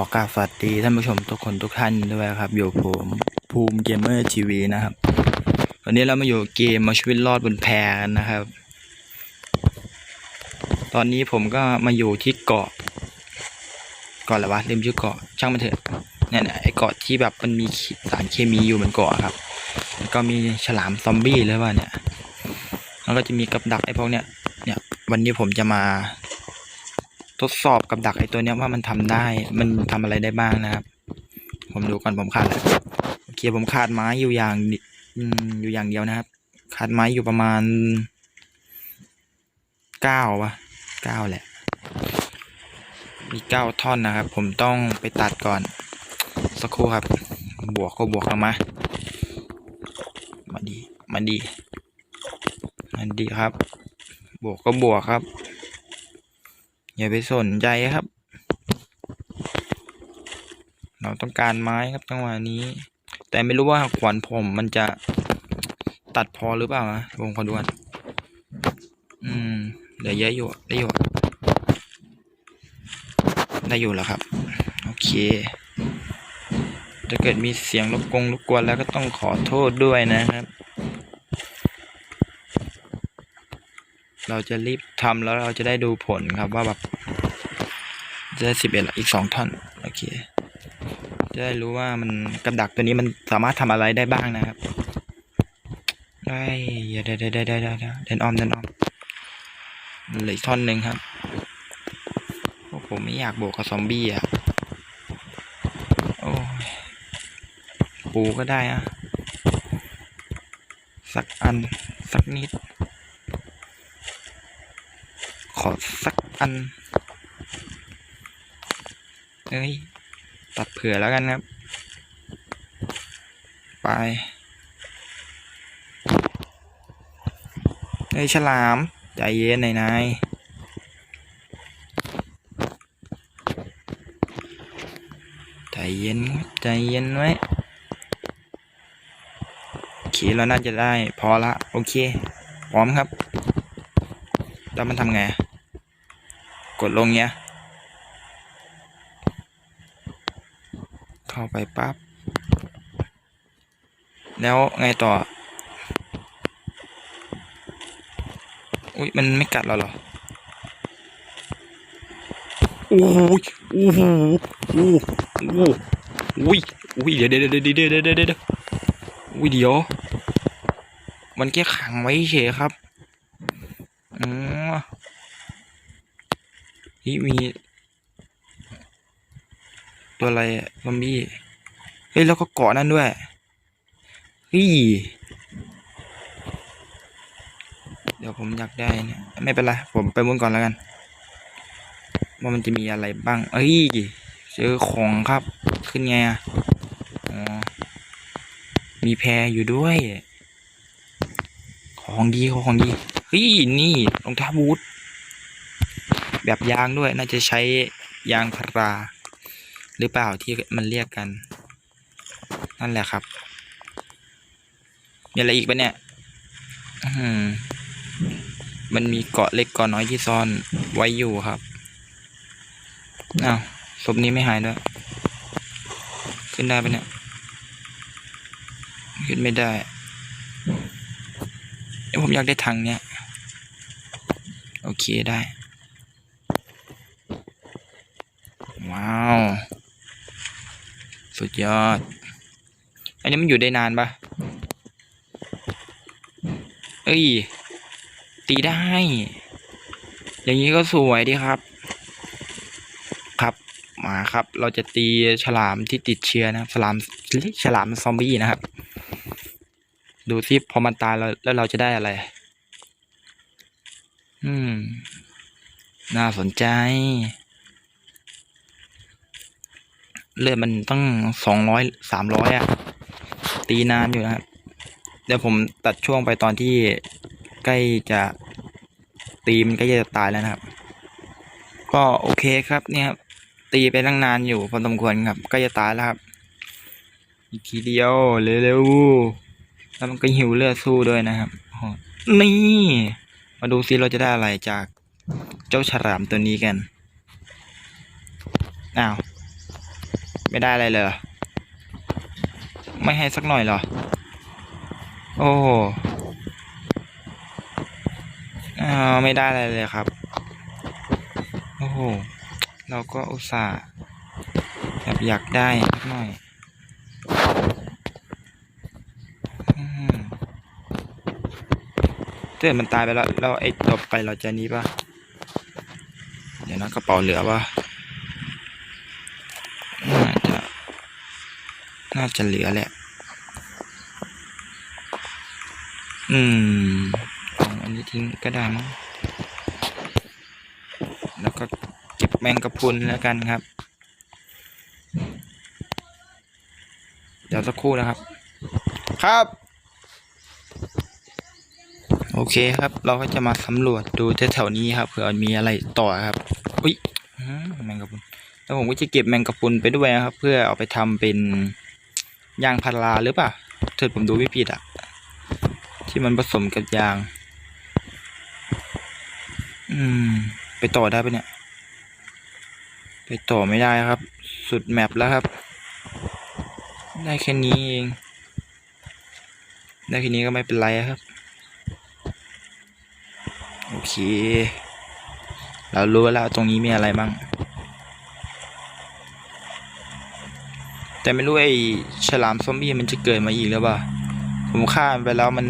อกราบสวัสดีท่านผู้ชมทุกคนทุกท่านด้วยครับ อยู่ผมภูมิเกมเมอร์ทีวีนะครับ วันนี้เรามาอยู่เกมมาชีวิตรอดบนแพกันนะครับ ตอนนี้ผมก็มาอยู่ที่เกาะเกาะอะไรวะลืมชื่อเกาะช่างมันเถอะเนี่ยนะไอเกาะที่แบบมันมีสารเคมีอยู่บนเกาะครับแล้วก็มีฉลามซอมบี้เลยว่าเนี่ยแล้วก็จะมีกับดักไอพวกเนี้ยเนี่ยวันนี้ผมจะมา ทดสอบกับดักไอตัวเนี้ยว่ามันทำได้ มันทำอะไรได้บ้างนะครับ ผมดูก่อนผมขาดอะไรโอเคผมขาดไม้อยู่อย่างอยู่อย่างเดียวนะครับ ขาดไม้อยู่ประมาณเก้าวะเก้าแหละ มีเก้าท่อนนะครับ ผมต้องไปตัดก่อน สักครู่ครับ บวกก็บวกกันมา มาดี มาดี มาดีครับ บวกก็บวกครับ อย่าไปสนใจครับ เราต้องการไม้ครับจังหวะนี้ แต่ไม่รู้ว่าขวานผมมันจะตัดพอหรือเปล่านะผมขอดูกันอืมเหลือเยอะอยู่ได้อยู่ได้อยู่แล้วครับ โอเค ถ้าเกิดมีเสียงรบกงรบกวนแล้วก็ต้องขอโทษด้วยนะครับ เราจะรีบทำแล้วเราจะได้ดูผลครับว่าแบบจะได้สิบเอ็ดอีกสองท่อนโอเคจะได้รู้ว่ามันกับดักตัวนี้มันสามารถทำอะไรได้บ้างนะครับได้อย่าได้ได้ได้ได้ได้เดินอ้อมเดินอ้อมเหลืออีกท่อนหนึ่งครับเพราะผมไม่อยากบวกกับซอมบี้อะโอ้ปูก็ได้อะสักอัน สักนิด อสักอันเอ้ยตัดเผื่อแล้วกันครับ ไปเฮ้ยฉลาม ใจเย็นนายนายใจเย็นใจเย็นไว้โอเคเราน่าจะได้พอละ โอเค พร้อมครับ แล้วมันทำไง กดลงเนี้ย เข้าไปปั๊บ แล้วไงต่อ อุ้ยมันไม่กัดเราเหรอโอ้ยโอ้โหโอ้โหอุ้ยอุ้ยเดี๋ยวเดี๋ยวเดี๋ยวเดี๋ยวเดี๋ยวเดี๋ยวเดี๋ยวอุ้ยเดี๋ยว มันแค่ขังไว้เฉยครับอ๋อ นี่มี ตัวอะไรอะซอมบี้ เฮ้ย แล้วก็เกาะนั่นด้วยฮ้ยเดี๋ยวผมอยากได้นี่ยไม่เป็นไร ผมไปมุนก่อนแล้วกัน ว่ามันจะมีอะไรบ้าง เอ้ยเจอของครับ ขึ้นไงอะอ๋อ มีแพรอยู่ด้วย ของดีของดี เฮ้ย นี่รองเท้าบูท แบบยางด้วย น่าจะใช้ยางพารา หรือเปล่าที่มันเรียกกัน นั่นแหละครับ มีอะไรอีกปะเนี่ยมันมีเกาะเล็กเกาะน้อยที่ซ่อนไว้อยู่ครับอ้าวศพนี้ไม่หายด้วย ขึ้นได้ปะเนี่ย ขึ้นไม่ได้เอ้ผมอยากได้ทางเนี้ย โอเคได้ ว้าว สุดยอด อันนี้มันอยู่ได้นานปะเอ้ย ตีได้ อย่างนี้ก็สวยดีครับ ครับ มาครับ เราจะตีฉลามที่ติดเชื้อนะฉลามฉลามซอมบี้นะครับ ดูสิพอมันตายแล้วแล้วเราจะได้อะไร อืม น่าสนใจ เลือดมันตั้งสองร้อยสามร้อยอะตีนานอยู่นะครับ เดี๋ยวผมตัดช่วงไปตอนที่ใกล้จะตีมันใกล้จะตายแล้วนะครับ ก็โอเคครับเนี่ยครับตีไปตั้งนานอยู่พอสมควรครับใกล้จะตายแล้วครับ อีกทีเดียวเร็วๆแล้วมันก็หิวเลือดสู้ด้วยนะครับนี่มาดูซิเราจะได้อะไรจากเจ้าฉลามตัวนี้กันอ้าว ไม่ได้อะไรเลย ไม่ให้สักหน่อยเหรอ โอ้โหอ่าไม่ได้อะไรเลยครับ โอ้โห เราก็อุตส่าห์แบบอยากได้สักหน่อยอืมถ้าเกิดมันตายไปแล้วแล้วไอ้ต่อไปเราจะนี้ปะเดี๋ยวนะกระเป๋าเหลือปะน่าจะ น่าจะเหลือแหละ อืมเอาอันนี้ทิ้งก็ได้มั้งแล้วก็เก็บแมงกะพรุนแล้วกันครับ เดี๋ยวสักครู่นะครับ ครับ โอเคครับ เราก็จะมาสำรวจดูแถวๆนี้ครับเผื่อมีอะไรต่อครับอุ้ยอืมแมงกะพรุนแล้วผมก็จะเก็บแมงกะพรุนไปด้วยนะครับ เพื่อเอาไปทำเป็น ยางพาราหรือเปล่าถ้าผมดูไม่ผิดอะที่มันผสมกับยาง อืม ไปต่อได้ปะเนี่ย ไปต่อไม่ได้ครับ สุดแมปแล้วครับ ได้แค่นี้เอง ได้แค่นี้ก็ไม่เป็นไรครับ โอเค เรารู้แล้วตรงนี้มีอะไรบ้าง แต่ไม่รู้ไอ้ฉลามซอมบี้มันจะเกิดมาอีกหรือเปล่า ผมฆ่ามันไปแล้วมัน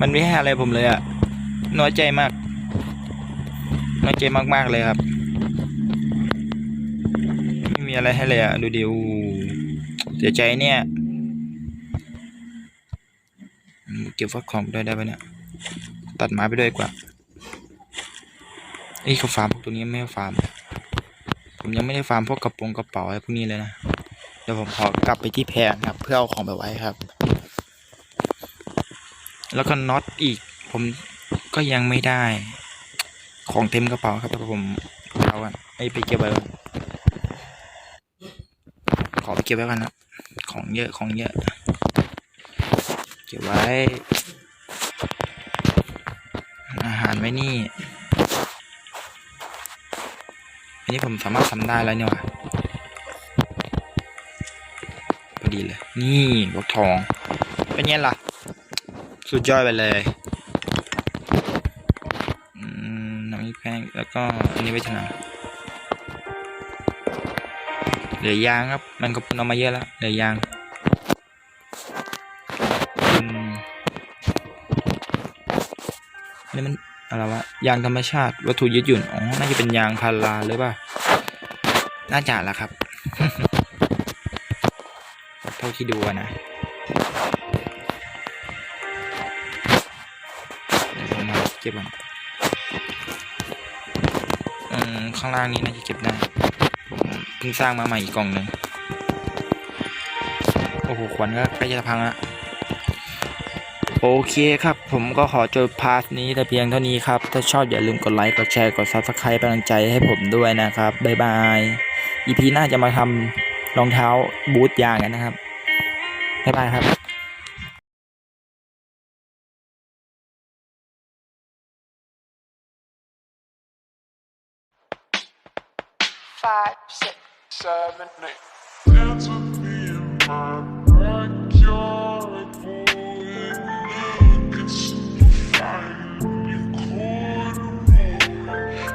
มันไม่ให้อะไรผมเลยอะน้อยใจมาก น้อยใจมากๆเลยครับ ไม่มีอะไรให้เลยอะดูดิวเสียใจเนี่ย เก็บฟักของไปด้วยได้ปะเนี่ย ตัดไม้ไปด้วยกว่าเอ้ยเขาฟาร์มพวกตัวนี้ไม่ฟาร์ม ผมยังไม่ได้ฟาร์มพวกกระโปรงกระเป๋าอะไรพวกนี้เลยนะ ดี๋ยวผมขอกลับไปที่แพรนะครับ เพื่อเอาของไปไว้ครับ แล้วก็น็อตอีก ผมก็ยังไม่ได้ ของเต็มกระเป๋าครับแต่ผมเอาไอ้ไปเก็บไว้ก่อนขอไปเก็บไว้กันนะของเยอะของเยอะ เก็บไว้ อาหารไว้นี่อันนี้ผมสามารถทำได้แล้วเนี่ยว่ะ ดีเลย นี่บล็อกทอง เป็นไงล่ะ สุดยอดไปเลยอืมน้ำพริกแพงแล้วก็อันนี้ไว้ที่ไหนเหลือยางครับ มันก็เอามาเยอะแล้วเหลือยางอืมนี่มันอะไรวะยางธรรมชาติวัตถุยืดหยุ่นอ๋อน่าจะเป็นยางพาราหรือเปล่าน่าจะละครับ เท่าที่ดูนะเดี๋ยวผมมาเก็บก่อนอืมข้างล่างนี้น่าจะเก็บได้ผมเพิ่งสร้างมาใหม่อีกกล่องหนึ่งโอ้โห ขวัญก็ใกล้จะพังละโอเคครับ ผมก็ขอจบพาร์ทนี้แต่เพียงเท่านี้ครับ ถ้าชอบอย่าลืมกดไลค์ กดแชร์ กด Subscribe เป็นกำลังใจให้ผมด้วยนะครับ บ๊ายบาย EP หน้าจะมาทำรองเท้าบูทยางกันนะครับ บ๊ายบายครับ five, six. seven, eight.